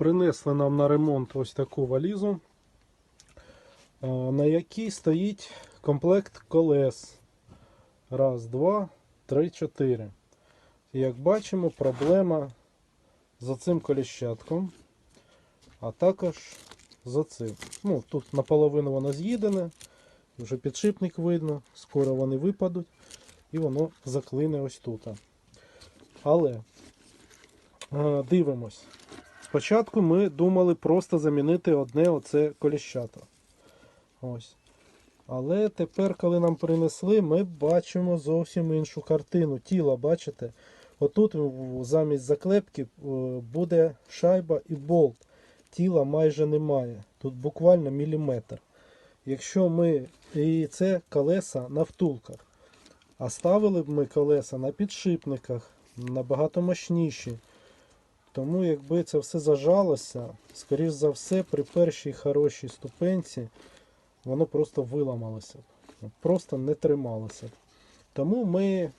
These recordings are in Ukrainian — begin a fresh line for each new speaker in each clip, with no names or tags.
принесли нам на ремонт ось таку валізу, на якій стоїть комплект колес. Раз, два, три, чотири. Як бачимо, проблема з цим коліщатком, а також з оцим. Ну, тут наполовину воно з'їдене, вже підшипник видно, скоро вони випадуть і воно заклине ось тут. Але е, дивимось. Спочатку ми думали просто замінити одне оце коліщато. Ось. Але тепер, коли нам принесли, ми бачимо зовсім іншу картину. Тіла, бачите? Отут замість заклепки е, буде шайба і болт. Тіла майже немає. Тут буквально міліметр. Якщо ми. І це колеса на втулках. А ставили б ми колеса на підшипниках, набагато мощніші. Тому якби це все зажалося, скоріш за все, при першій хорошій ступенці воно просто виламалося. Просто не трималося. Тому ми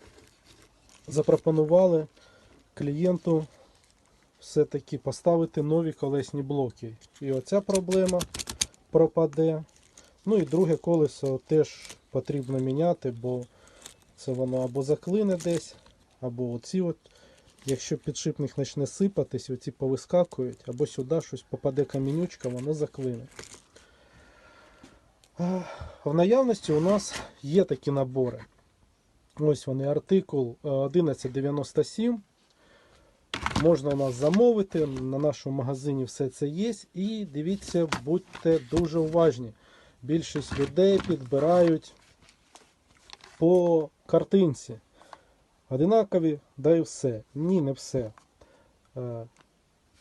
запропонували клієнту все-таки поставити нові колесні блоки. І оця проблема пропаде. Ну і друге колесо теж потрібно міняти, бо це воно або заклине десь, або оці от, якщо підшипник почне сипатись, оці повискакують, або сюди щось попаде камінючка, воно заклине. В наявності у нас є такі набори. Ось вони, артикул е, 1197. Можна у нас замовити. На нашому магазині все це є. І дивіться, будьте дуже уважні. Більшість людей підбирають по картинці. Одинакові, да і все. Ні, не все. Е,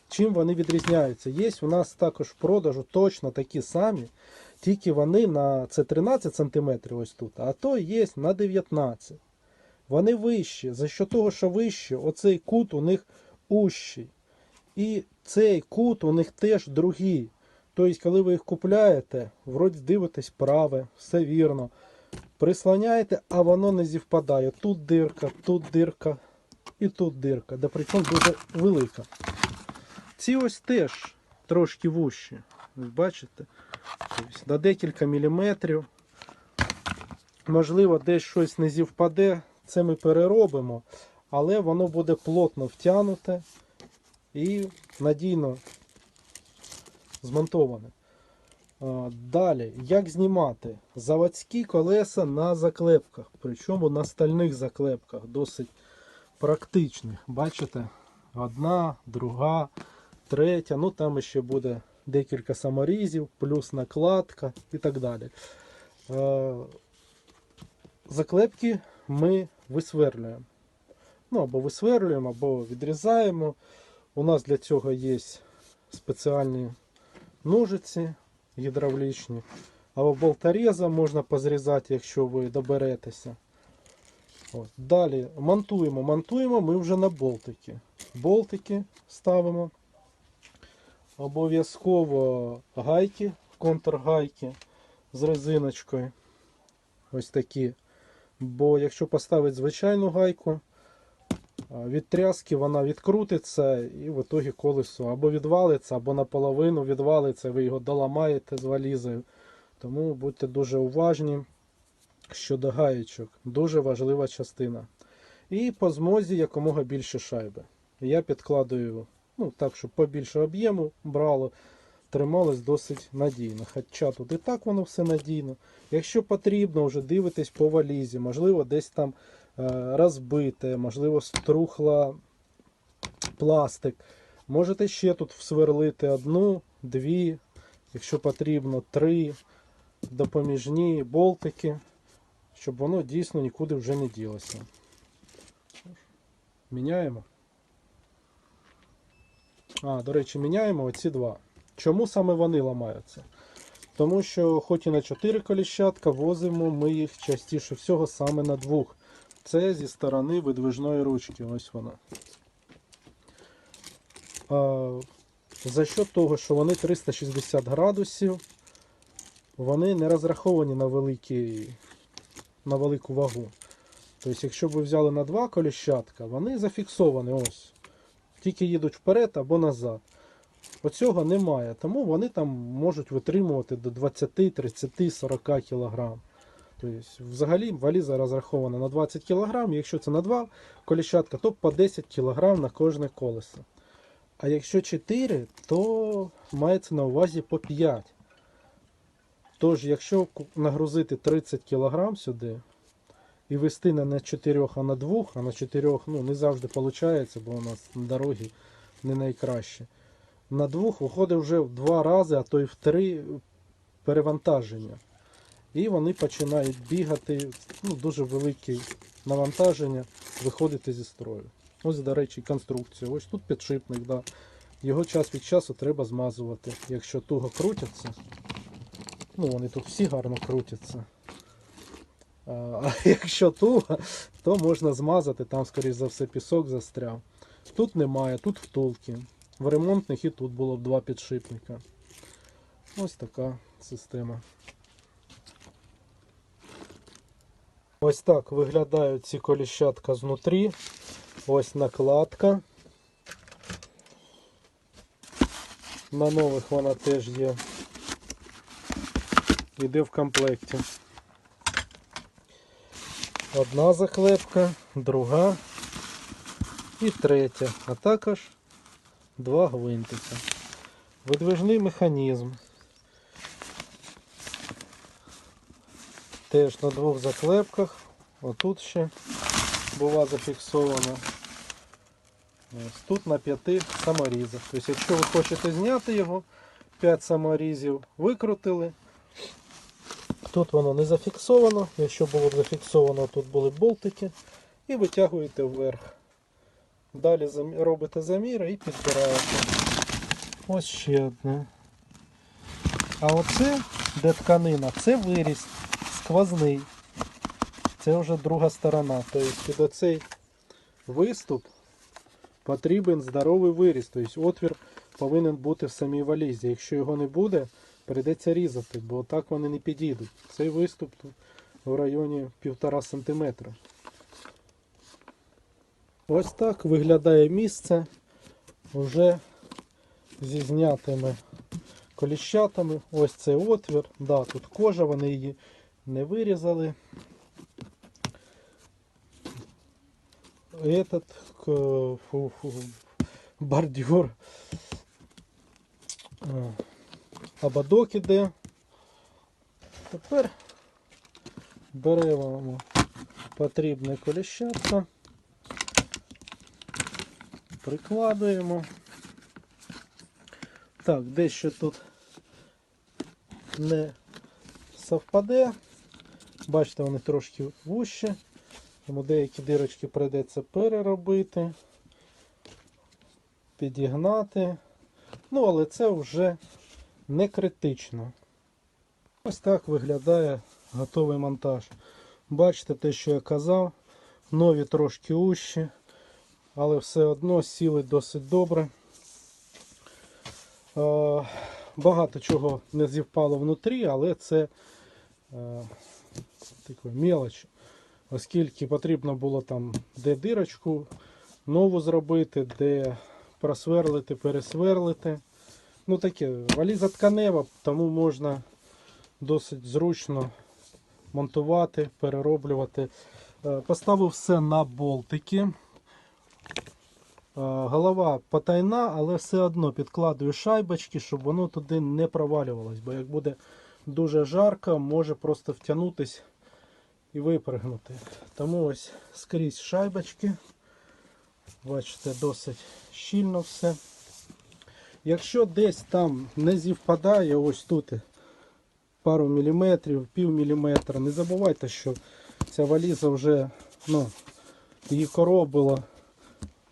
Чим вони відрізняються? Є у нас також в продажу точно такі самі, тільки вони на це 13 см ось тут, а то є на 19 Вони вищі. За що того, що вище, оцей кут у них ущий. І цей кут у них теж другий. Тобто, коли ви їх купляєте, вроді дивитесь праве, все вірно. Прислоняєте, а воно не зівпадає. Тут дирка, тут дирка і тут дирка. Да причому дуже велика. Ці ось теж трошки вущі. Бачите? Тобто, на декілька міліметрів. Можливо, десь щось не зівпаде. Це ми переробимо, але воно буде плотно втягнуте і надійно змонтоване. Далі, як знімати заводські колеса на заклепках, причому на стальних заклепках, досить практичних. Бачите? Одна, друга, третя, ну там ще буде декілька саморізів, плюс накладка і так далі. Заклепки ми висверлюємо. Ну, або висверлюємо, або відрізаємо. У нас для цього є спеціальні ножиці гідравлічні. Або болтореза можна позрізати, якщо ви доберетеся. От. Далі монтуємо. Монтуємо ми вже на болтики. Болтики ставимо. Обов'язково гайки, контргайки з резиночкою. Ось такі. Бо якщо поставити звичайну гайку, від тряски вона відкрутиться і в итогі колесо або відвалиться, або наполовину відвалиться, ви його доламаєте з валізою. Тому будьте дуже уважні щодо гаєчок. Дуже важлива частина. І по змозі якомога більше шайби. Я підкладую ну, так, щоб побільше об'єму брало, трималось досить надійно. Хоча тут і так воно все надійно. Якщо потрібно, вже дивитесь по валізі, можливо, десь там розбите, можливо, струхла пластик. Можете ще тут всверлити одну, дві, якщо потрібно, три допоміжні болтики, щоб воно дійсно нікуди вже не ділося. Міняємо. А, до речі, міняємо оці два. Чому саме вони ламаються? Тому що, хоч і на 4 коліщатка, возимо ми їх частіше всього саме на двох. Це зі сторони видвижної ручки. Ось вона. А, за що того, що вони 360 градусів, вони не розраховані на, великий, на велику вагу. Тобто, якщо б ви взяли на два коліщатка, вони зафіксовані ось. Тільки їдуть вперед або назад. Оцього немає, тому вони там можуть витримувати до 20, 30, 40 кг. Тобто, взагалі валіза розрахована на 20 кг, якщо це на 2 коліщатка, то по 10 кг на кожне колесо. А якщо 4, то мається на увазі по 5. Тож, якщо нагрузити 30 кг сюди і вести не на 4, а на 2, а на 4 ну, не завжди виходить, бо у нас дороги не найкращі. На 2 виходить вже в 2 рази, а то й в 3 перевантаження. І вони починають бігати, ну, дуже велике навантаження, виходити зі строю. Ось, до речі, конструкція. Ось тут підшипник, да. Його час від часу треба змазувати. Якщо туго крутяться, ну вони тут всі гарно крутяться. А, якщо туго, то можна змазати, там, скоріш за все, пісок застряв. Тут немає, тут втулки. В ремонтних і тут було б два підшипника. Ось така система. Ось так виглядають ці коліщатка знутрі. Ось накладка. На нових вона теж є. Іде в комплекті. Одна заклепка, друга і третя, а також два гвинтика. Видвижний механізм. Теж на двох заклепках. Отут ще була зафіксована. Ось тут на п'яти саморізах. Тобто, якщо ви хочете зняти його, 5 саморізів викрутили. Тут воно не зафіксовано. Якщо було зафіксовано, тут були болтики. І витягуєте вверх. Далі робите заміри і підбираєте. Ось ще одне. А оце, де тканина, це виріз сквозний. Це вже друга сторона. Тобто під оцей виступ потрібен здоровий виріз. Тобто отвір повинен бути в самій валізі. Якщо його не буде, прийдеться різати, бо так вони не підійдуть. Цей виступ тут в районі 1,5 см. Ось так виглядає місце вже зі знятими коліщатами. Ось цей отвір. Да, тут кожа, вони її не вирізали. Этот фу, фу, бордюр. Ободок іде. Тепер беремо потрібне коліщатко, прикладуємо. Так, дещо тут не совпаде. Бачите, вони трошки вужче, тому деякі дирочки прийдеться переробити, підігнати. Ну, але це вже не критично. Ось так виглядає готовий монтаж. Бачите те, що я казав, нові трошки ущі, але все одно сіли досить добре. Е, Багато чого не зівпало внутрі, але це е, така мелоч, оскільки потрібно було там де дирочку нову зробити, де просверлити, пересверлити. Ну таке, валіза тканева, тому можна досить зручно монтувати, перероблювати. Е, Поставив все на болтики. Е, Голова потайна, але все одно підкладую шайбочки, щоб воно туди не провалювалось. Бо як буде дуже жарко, може просто втягнутись і випригнути. Тому ось скрізь шайбочки. Бачите, досить щільно все. Якщо десь там не зівпадає, ось тут пару міліметрів, пів міліметра, не забувайте, що ця валіза вже ну, її коробило,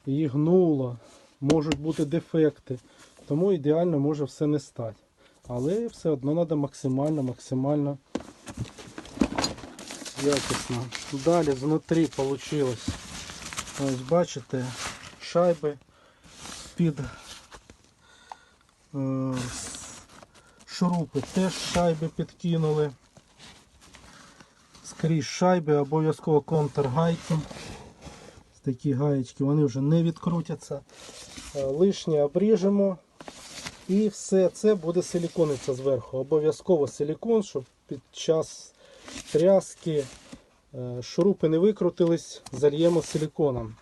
її гнуло, можуть бути дефекти. Тому ідеально може все не стати. Але все одно треба максимально, максимально якісно. Далі знутрі вийшло. Ось бачите, шайби під е, шурупи теж шайби підкинули. Скрізь шайби, обов'язково контргайки. Такі гаєчки, вони вже не відкрутяться. Е, Лишнє обріжемо І все це буде силікониться зверху. Обов'язково силікон, щоб під час тряски е, шурупи не викрутились, зальємо силіконом.